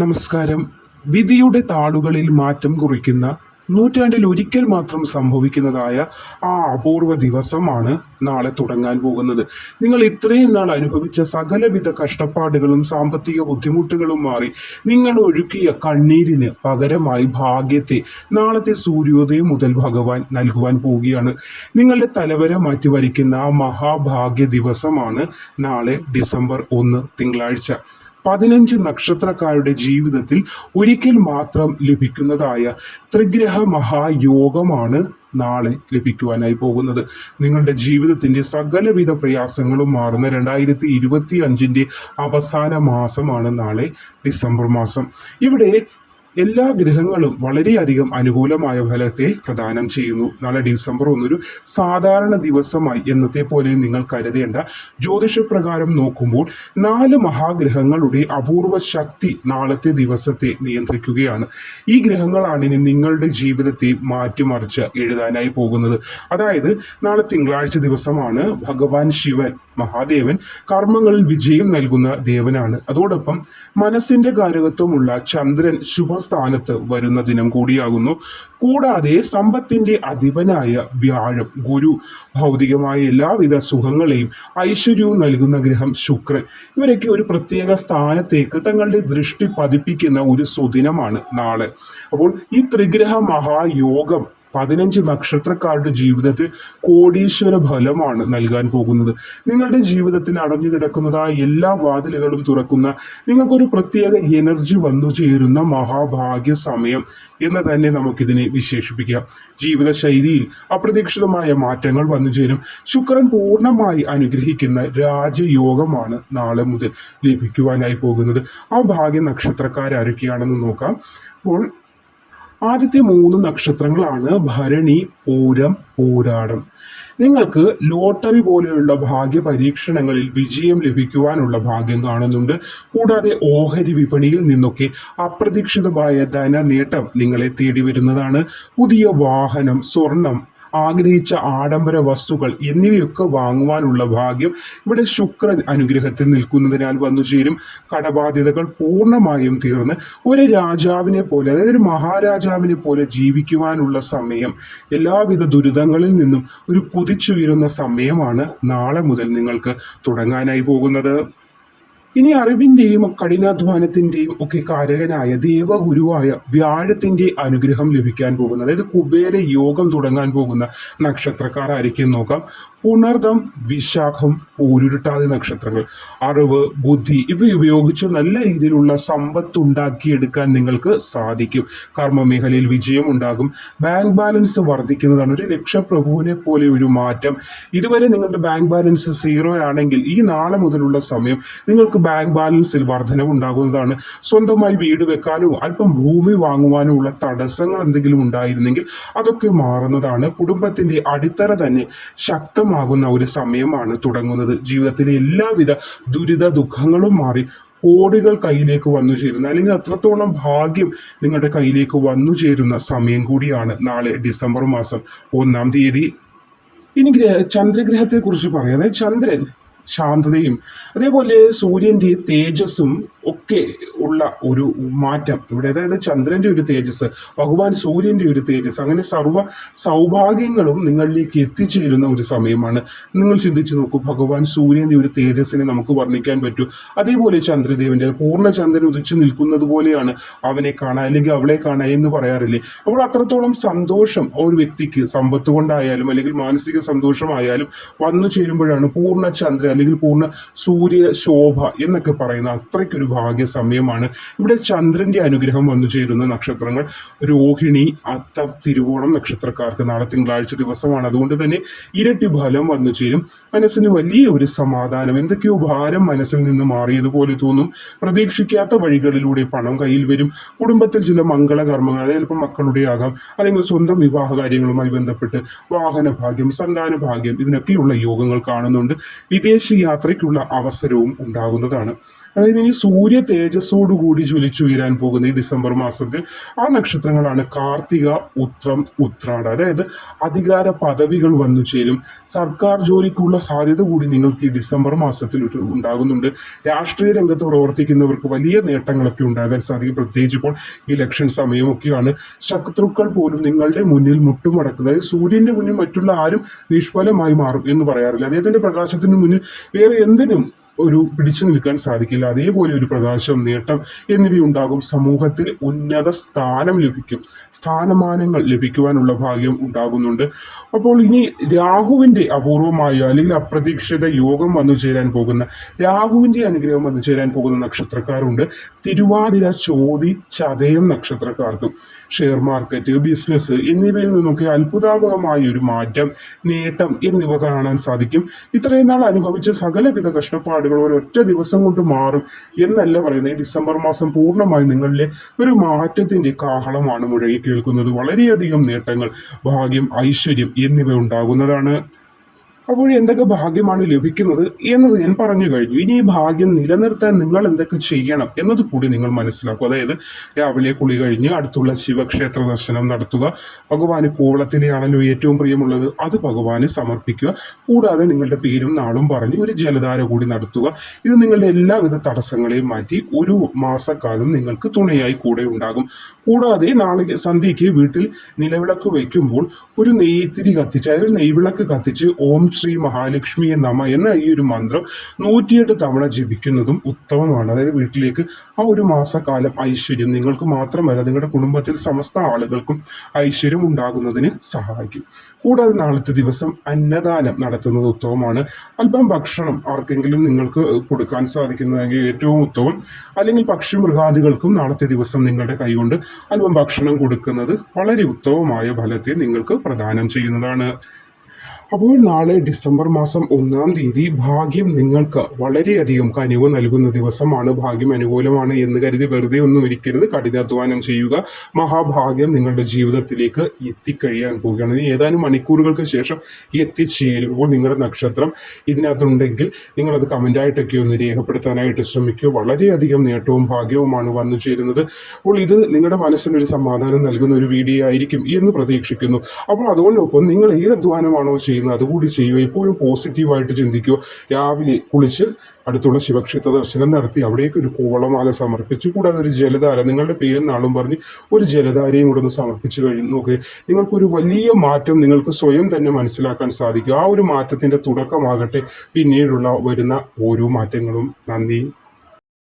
നമസ്കാരം. വിധിയുടെ താളുകളിൽ മാറ്റം കുറിക്കുന്ന നൂറ്റാണ്ടിൽ ഒരിക്കൽ മാത്രം സംഭവിക്കുന്നതായ ആ അപൂർവ ദിവസമാണ് നാളെ തുടങ്ങാൻ പോകുന്നത്. നിങ്ങൾ ഇത്രയും നാൾ അനുഭവിച്ച സകലവിധ കഷ്ടപ്പാടുകളും സാമ്പത്തിക ബുദ്ധിമുട്ടുകളും മാറി നിങ്ങൾ ഒഴുക്കിയ കണ്ണീരിന് പകരമായി ഭാഗ്യത്തെ നാളത്തെ സൂര്യോദയം മുതൽ ഭഗവാൻ നൽകുവാൻ പോവുകയാണ്. നിങ്ങളുടെ തലവര മാറ്റി വരിക്കുന്ന ആ മഹാഭാഗ്യ ദിവസമാണ് നാളെ ഡിസംബർ ഒന്ന് തിങ്കളാഴ്ച. പതിനഞ്ച് നക്ഷത്രക്കാരുടെ ജീവിതത്തിൽ ഒരിക്കൽ മാത്രം ലഭിക്കുന്നതായ ത്രിഗ്രഹ മഹായോഗമാണ് നാളെ ലഭിക്കുവാനായി പോകുന്നത്. നിങ്ങളുടെ ജീവിതത്തിന്റെ സകലവിധ പ്രയാസങ്ങളും മാറുന്ന രണ്ടായിരത്തി ഇരുപത്തി അഞ്ചിന്റെ അവസാന മാസമാണ് നാളെ ഡിസംബർ മാസം. ഇവിടെ എല്ലാ ഗ്രഹങ്ങളും വളരെയധികം അനുകൂലമായ ഫലത്തെ പ്രദാനം ചെയ്യുന്നു. നാളെ ഡിസംബർ ഒന്നൊരു സാധാരണ ദിവസമായി എന്നത്തെ പോലെ നിങ്ങൾ കരുതേണ്ട ജ്യോതിഷപ്രകാരം നോക്കുമ്പോൾ നാല് മഹാഗ്രഹങ്ങളുടെ അപൂർവ ശക്തി നാളത്തെ ദിവസത്തെ നിയന്ത്രിക്കുകയാണ്. ഈ ഗ്രഹങ്ങളാണ് ഇനി നിങ്ങളുടെ ജീവിതത്തെ മാറ്റിമറിച്ച് എഴുതാനായി പോകുന്നത്. അതായത് നാളെ തിങ്കളാഴ്ച ദിവസമാണ് ഭഗവാൻ ശിവൻ മഹാദേവൻ കർമ്മങ്ങളിൽ വിജയം നൽകുന്ന ദേവനാണ്. അതോടൊപ്പം മനസ്സിന്റെ കാരകത്വമുള്ള ചന്ദ്രൻ ശുഭസ്ഥാനത്ത് വരുന്ന ദിനം കൂടിയാകുന്നു. കൂടാതെ സമ്പത്തിന്റെ അധിപനായ വ്യാഴം ഗുരു ഭൗതികമായ എല്ലാവിധ സുഖങ്ങളെയും ഐശ്വര്യവും നൽകുന്ന ഗ്രഹം ശുക്രൻ. ഇവരൊക്കെ ഒരു പ്രത്യേക സ്ഥാനത്തേക്ക് തങ്ങളുടെ ദൃഷ്ടി പതിപ്പിക്കുന്ന ഒരു സുദിനമാണ് നാളെ. അപ്പോൾ ഈ ത്രിഗ്രഹ മഹായോഗം പതിനഞ്ച് നക്ഷത്രക്കാരുടെ ജീവിതത്തിൽ കോടീശ്വര ഫലമാണ് നൽകാൻ പോകുന്നത്. നിങ്ങളുടെ ജീവിതത്തിൽ അടഞ്ഞു കിടക്കുന്നതായ എല്ലാ വാതിലുകളും തുറക്കുന്ന നിങ്ങൾക്കൊരു പ്രത്യേക എനർജി വന്നു ചേരുന്ന മഹാഭാഗ്യ സമയം എന്ന് തന്നെ നമുക്കിതിനെ വിശേഷിപ്പിക്കാം. ജീവിതശൈലിയിൽ അപ്രതീക്ഷിതമായ മാറ്റങ്ങൾ വന്നു ചേരും. ശുക്രൻ പൂർണമായി അനുഗ്രഹിക്കുന്ന രാജയോഗമാണ് നാളെ മുതൽ ലഭിക്കുവാനായി പോകുന്നത്. ആ ഭാഗ്യ നക്ഷത്രക്കാരൊക്കെയാണെന്ന് നോക്കാം. അപ്പോൾ ആദ്യത്തെ മൂന്ന് നക്ഷത്രങ്ങളാണ് ഭരണി പൂരം പൂരാടം. നിങ്ങൾക്ക് ലോട്ടറി പോലെയുള്ള ഭാഗ്യ പരീക്ഷണങ്ങളിൽ വിജയം ലഭിക്കുവാനുള്ള ഭാഗ്യം കാണുന്നുണ്ട്. കൂടാതെ ഓഹരി വിപണിയിൽ നിന്നൊക്കെ അപ്രതീക്ഷിതമായ ധന നേട്ടം നിങ്ങളെ തേടി വരുന്നതാണ് പുതിയ വാഹനം സ്വർണം ആഗ്രഹിച്ച ആഡംബര വസ്തുക്കൾ എന്നിവയൊക്കെ വാങ്ങുവാനുള്ള ഭാഗ്യം ഇവിടെ ശുക്രൻ അനുഗ്രഹത്തിൽ നിൽക്കുന്നതിനാൽ വന്നു ചേരും. കടബാധ്യതകൾ പൂർണമായും തീർന്ന് ഒരു രാജാവിനെ പോലെ അതായത് ഒരു മഹാരാജാവിനെ പോലെ ജീവിക്കുവാനുള്ള സമയം എല്ലാവിധ ദുരിതങ്ങളിൽ നിന്നും ഒരു കുതിച്ചുയരുന്ന സമയമാണ് നാളെ മുതൽ നിങ്ങൾക്ക് തുടങ്ങാനായി പോകുന്നത്. ഇനി അറിവിന്റെയും കഠിനാധ്വാനത്തിന്റെയും ഒക്കെ കാരകനായ ദേവഗുരുവായ വ്യാഴത്തിന്റെ അനുഗ്രഹം ലഭിക്കാൻ പോകുന്ന അതായത് കുബേര യോഗം തുടങ്ങാൻ പോകുന്ന നക്ഷത്രക്കാരായിരിക്കും നോക്കാം. പുണർദം വിശാഖം ഊരുരുട്ടാതി നക്ഷത്രങ്ങൾ അറിവ് ബുദ്ധി ഇവ ഉപയോഗിച്ച് നല്ല രീതിയിലുള്ള സമ്പത്ത് ഉണ്ടാക്കിയെടുക്കാൻ നിങ്ങൾക്ക് സാധിക്കും. കർമ്മ മേഖലയിൽ വിജയം ഉണ്ടാകും ബാങ്ക് ബാലൻസ് വർദ്ധിക്കുന്നതാണ് ഒരു ലക്ഷപ്രഭുവിനെ പോലെ ഒരു മാറ്റം. ഇതുവരെ നിങ്ങളുടെ ബാങ്ക് ബാലൻസ് സീറോ ആണെങ്കിൽ ഈ നാളെ മുതലുള്ള സമയം നിങ്ങൾക്ക് ബാങ്ക് ബാലൻസിൽ വർധനവ് ഉണ്ടാകുന്നതാണ് സ്വന്തമായി വീട് വെക്കാനോ അല്പം ഭൂമി വാങ്ങുവാനോ ഉള്ള തടസ്സങ്ങൾ എന്തെങ്കിലും ഉണ്ടായിരുന്നെങ്കിൽ അതൊക്കെ മാറുന്നതാണ്. കുടുംബത്തിന്റെ അടിത്തറ തന്നെ ശക്തമാകുന്ന ഒരു സമയമാണ് തുടങ്ങുന്നത്. ജീവിതത്തിലെ എല്ലാവിധ ദുരിത ദുഃഖങ്ങളും മാറി കോടികൾ കയ്യിലേക്ക് വന്നു ചേരുന്ന അല്ലെങ്കിൽ അത്രത്തോളം ഭാഗ്യം നിങ്ങളുടെ കയ്യിലേക്ക് വന്നു ചേരുന്ന സമയം കൂടിയാണ് നാളെ ഡിസംബർ മാസം ഒന്നാം തീയതി. ഇനി ഗ്രഹ ചന്ദ്രഗ്രഹത്തെ കുറിച്ച് പറയാം. അതായത് ചന്ദ്രൻ ശാന്തതയും അതേപോലെ സൂര്യന്റെ തേജസ്സും ഒക്കെ ഉള്ള ഒരു മാറ്റം. ഇവിടെ അതായത് ചന്ദ്രന്റെ ഒരു തേജസ് ഭഗവാൻ സൂര്യന്റെ ഒരു തേജസ് അങ്ങനെ സർവ സൗഭാഗ്യങ്ങളും നിങ്ങളിലേക്ക് എത്തിച്ചേരുന്ന ഒരു സമയമാണ്. നിങ്ങൾ ചിന്തിച്ചു നോക്കൂ ഭഗവാൻ സൂര്യന്റെ ഒരു തേജസ്സിനെ നമുക്ക് വർണിക്കാൻ പറ്റൂ. അതേപോലെ ചന്ദ്രദേവന്റെ പൂർണചന്ദ്രൻ ഉദിച്ചു നിൽക്കുന്നത് പോലെയാണ് അവനെ കാണാൻ അല്ലെങ്കിൽ അവളെ കാണാൻ എന്ന് പറയാറില്ലേ? അപ്പോൾ അത്രത്തോളം സന്തോഷം ഒരു വ്യക്തിക്ക് സമ്പത്ത് കൊണ്ടായാലും അല്ലെങ്കിൽ മാനസിക സന്തോഷമായാലും വന്നു ചേരുമ്പോഴാണ് പൂർണ ചന്ദ്രൻ അല്ലെങ്കിൽ പൂർണ സൂര്യ ശോഭ എന്നൊക്കെ പറയുന്ന അത്രയ്ക്കൊരു ഭാഗ്യ സമയമാണ് ഇവിടെ ചന്ദ്രന്റെ അനുഗ്രഹം വന്നു ചേരുന്ന നക്ഷത്രങ്ങൾ രോഹിണി അത്തം തിരുവോണം നക്ഷത്രക്കാർക്ക് നാളെ തിങ്കളാഴ്ച ദിവസമാണ്. അതുകൊണ്ട് തന്നെ ഇരട്ടി ഫലം വന്നു ചേരും. മനസ്സിന് വലിയ ഒരു സമാധാനം. എന്തൊക്കെയോ ഭാരം മനസ്സിൽ നിന്ന് മാറിയതുപോലെ തോന്നും. പ്രതീക്ഷിക്കാത്ത വഴികളിലൂടെ പണം കയ്യിൽ വരും. കുടുംബത്തിൽ ചില മംഗളകർമ്മങ്ങൾ അതായത് ചിലപ്പോൾ മക്കളുടെ ആകാം അല്ലെങ്കിൽ സ്വന്തം വിവാഹ കാര്യങ്ങളുമായി ബന്ധപ്പെട്ട് വാഹന ഭാഗ്യം സന്താന ഭാഗ്യം ഇതിനൊക്കെയുള്ള യോഗങ്ങൾ കാണുന്നുണ്ട്. വിദേശ യാത്രയ്ക്കുള്ള അവസരവും ഉണ്ടാകുന്നതാണ്. അതായത് ഈ സൂര്യ തേജസ്സോടുകൂടി ജ്വലിച്ചുയരാൻ പോകുന്ന ഈ ഡിസംബർ മാസത്തിൽ ആ നക്ഷത്രങ്ങളാണ് കാർത്തിക ഉത്രം ഉത്രാട. അതായത് അധികാര പദവികൾ വന്നു ചേരും. സർക്കാർ ജോലിക്കുള്ള സാധ്യത കൂടി നിങ്ങൾക്ക് ഈ ഡിസംബർ മാസത്തിൽ ഉണ്ടാകുന്നുണ്ട്. രാഷ്ട്രീയ രംഗത്ത് പ്രവർത്തിക്കുന്നവർക്ക് വലിയ നേട്ടങ്ങളൊക്കെ ഉണ്ടാകാൻ സാധിക്കും. പ്രത്യേകിച്ച് ഇപ്പോൾ ഇലക്ഷൻ സമയമൊക്കെയാണ്. ശത്രുക്കൾ പോലും നിങ്ങളുടെ മുന്നിൽ മുട്ടുമടക്കുന്നത്. അതായത് സൂര്യന്റെ മുന്നിൽ മറ്റുള്ള ആരും നിഷ്ഫലമായി മാറും എന്ന് പറയാറില്ല. അദ്ദേഹത്തിന്റെ പ്രകാശത്തിന് മുന്നിൽ വേറെ എന്തിനും ഒരു പിടിച്ചു നിൽക്കാൻ സാധിക്കില്ല. അതേപോലെ ഒരു പ്രകാശം നേട്ടം എന്നിവയുണ്ടാകും. സമൂഹത്തിൽ ഉന്നത സ്ഥാനം ലഭിക്കും. സ്ഥാനമാനങ്ങൾ ലഭിക്കുവാനുള്ള ഭാഗ്യം ഉണ്ടാകുന്നുണ്ട്. അപ്പോൾ ഇനി രാഹുവിന്റെ അപൂർവമായ അല്ലെങ്കിൽ അപ്രതീക്ഷിത യോഗം വന്നു ചേരാൻ പോകുന്ന രാഹുവിന്റെ അനുഗ്രഹം വന്നു ചേരാൻ പോകുന്ന നക്ഷത്രക്കാരുണ്ട്. തിരുവാതിര ചോതി ചതയം നക്ഷത്രക്കാർക്കും. ഷെയർ മാർക്കറ്റ് ബിസിനസ് എന്നിവയിൽ നിന്നൊക്കെ അത്ഭുതാപകമായ ഒരു മാറ്റം നേട്ടം എന്നിവ കാണാൻ സാധിക്കും. ഇത്രയും നാൾ അനുഭവിച്ച സകലവിധ കഷ്ടപ്പാടുകൾ ഒരൊറ്റ ദിവസം കൊണ്ട് മാറും എന്നല്ല പറയുന്നത്. ഡിസംബർ മാസം പൂർണമായി നിങ്ങളിലെ ഒരു മാറ്റത്തിന്റെ കാഹളമാണ് മുഴങ്ങി കേൾക്കുന്നത് വളരെയധികം നേട്ടങ്ങൾ ഭാഗ്യം ഐശ്വര്യം എന്നിവ ഉണ്ടാകുന്നതാണ്. അപ്പോൾ എന്തൊക്കെ ഭാഗ്യമാണ് ലഭിക്കുന്നത് എന്നത് ഞാൻ പറഞ്ഞു കഴിഞ്ഞു. ഇനി ഈ ഭാഗ്യം നിലനിർത്താൻ നിങ്ങൾ എന്തൊക്കെ ചെയ്യണം എന്നത് കൂടി നിങ്ങൾ മനസ്സിലാക്കുക അതായത് രാവിലെ കുളി കഴിഞ്ഞ് അടുത്തുള്ള ശിവക്ഷേത്ര ദർശനം നടത്തുക ഭഗവാന് കോവളത്തിലെയാണല്ലോ ഏറ്റവും പ്രിയമുള്ളത് അത് ഭഗവാന് സമർപ്പിക്കുക. കൂടാതെ നിങ്ങളുടെ പേരും നാളും പറഞ്ഞ് ഒരു ജലധാര കൂടി നടത്തുക. ഇത് നിങ്ങളുടെ എല്ലാവിധ തടസ്സങ്ങളെയും മാറ്റി ഒരു മാസക്കാലം നിങ്ങൾക്ക് തുണയായി കൂടെ ഉണ്ടാകും. കൂടാതെ നാളെ സന്ധ്യയ്ക്ക് വീട്ടിൽ നിലവിളക്ക് വയ്ക്കുമ്പോൾ ഒരു നെയ്ത്തിരി കത്തിച്ച് അതായത് നെയ്വിളക്ക് കത്തിച്ച് ഓം ശ്രീ മഹാലക്ഷ്മിയെ നമ എന്ന ഈ ഒരു മന്ത്രം നൂറ്റിയെട്ട് തവണ ജപിക്കുന്നതും ഉത്തമമാണ്. അതായത് വീട്ടിലേക്ക് ആ ഒരു മാസക്കാലം ഐശ്വര്യം നിങ്ങൾക്ക് മാത്രമല്ല നിങ്ങളുടെ കുടുംബത്തിൽ സമസ്ത ആളുകൾക്കും ഐശ്വര്യം ഉണ്ടാകുന്നതിന് സഹായിക്കും. കൂടാതെ നാളത്തെ ദിവസം അന്നദാനം നടത്തുന്നത് ഉത്തമമാണ്. അല്പം ഭക്ഷണം ആർക്കെങ്കിലും നിങ്ങൾക്ക് കൊടുക്കാൻ സാധിക്കുന്നതെങ്കിൽ ഏറ്റവും ഉത്തമം. അല്ലെങ്കിൽ പക്ഷി മൃഗാദികൾക്കും നാളത്തെ ദിവസം നിങ്ങളുടെ കൈകൊണ്ട് അല്പം ഭക്ഷണം കൊടുക്കുന്നത് വളരെ ഉത്തമമായ ഫലത്തെ നിങ്ങൾക്ക് പ്രദാനം ചെയ്യുന്നതാണ്. അപ്പോൾ നാളെ ഡിസംബർ മാസം ഒന്നാം തീയതി ഭാഗ്യം നിങ്ങൾക്ക് വളരെയധികം കനിവ് നൽകുന്ന ദിവസമാണ്. ഭാഗ്യം അനുകൂലമാണ് എന്ന് കരുതി വെറുതെ ഒന്നും ഇരിക്കരുത്. കഠിനാധ്വാനം ചെയ്യുക. മഹാഭാഗ്യം നിങ്ങളുടെ ജീവിതത്തിലേക്ക് എത്തിക്കഴിയാൻ പോവുകയാണ്. ഏതാനും മണിക്കൂറുകൾക്ക് ശേഷം എത്തിച്ചേരുമ്പോൾ നിങ്ങളുടെ നക്ഷത്രം ഇതിനകത്തുണ്ടെങ്കിൽ നിങ്ങളത് കമന്റായിട്ടൊക്കെ ഒന്ന് രേഖപ്പെടുത്താനായിട്ട് ശ്രമിക്കുക. വളരെയധികം നേട്ടവും ഭാഗ്യവുമാണ് വന്നു ചേരുന്നത്. അപ്പോൾ ഇത് നിങ്ങളുടെ മനസ്സിനൊരു സമാധാനം നൽകുന്ന ഒരു വീഡിയോ ആയിരിക്കും എന്ന് പ്രതീക്ഷിക്കുന്നു. അപ്പോൾ അതുകൊണ്ടൊപ്പം നിങ്ങൾ ഏത് അധ്വാനമാണോ ചെയ്യുന്നത് അതുകൂടി ചെയ്യുക. എപ്പോഴും പോസിറ്റീവായിട്ട് ചിന്തിക്കുക. രാവിലെ കുളിച്ച് അടുത്തുള്ള ശിവക്ഷേത്ര ദർശനം നടത്തി അവിടേക്ക് ഒരു കൂവളമാല സമർപ്പിച്ചു കൂടാതെ ഒരു ജലധാര നിങ്ങളുടെ പേരും നാളും പറഞ്ഞ് ഒരു ജലധാരയും കൂടെ ഒന്ന് സമർപ്പിച്ചു കഴിഞ്ഞു നോക്കുക നിങ്ങൾക്കൊരു വലിയ മാറ്റം നിങ്ങൾക്ക് സ്വയം തന്നെ മനസ്സിലാക്കാൻ സാധിക്കും. ആ ഒരു മാറ്റത്തിന്റെ തുടക്കമാകട്ടെ. പിന്നീടുള്ള വരുന്ന ഓരോ മാറ്റങ്ങളും. നന്ദി.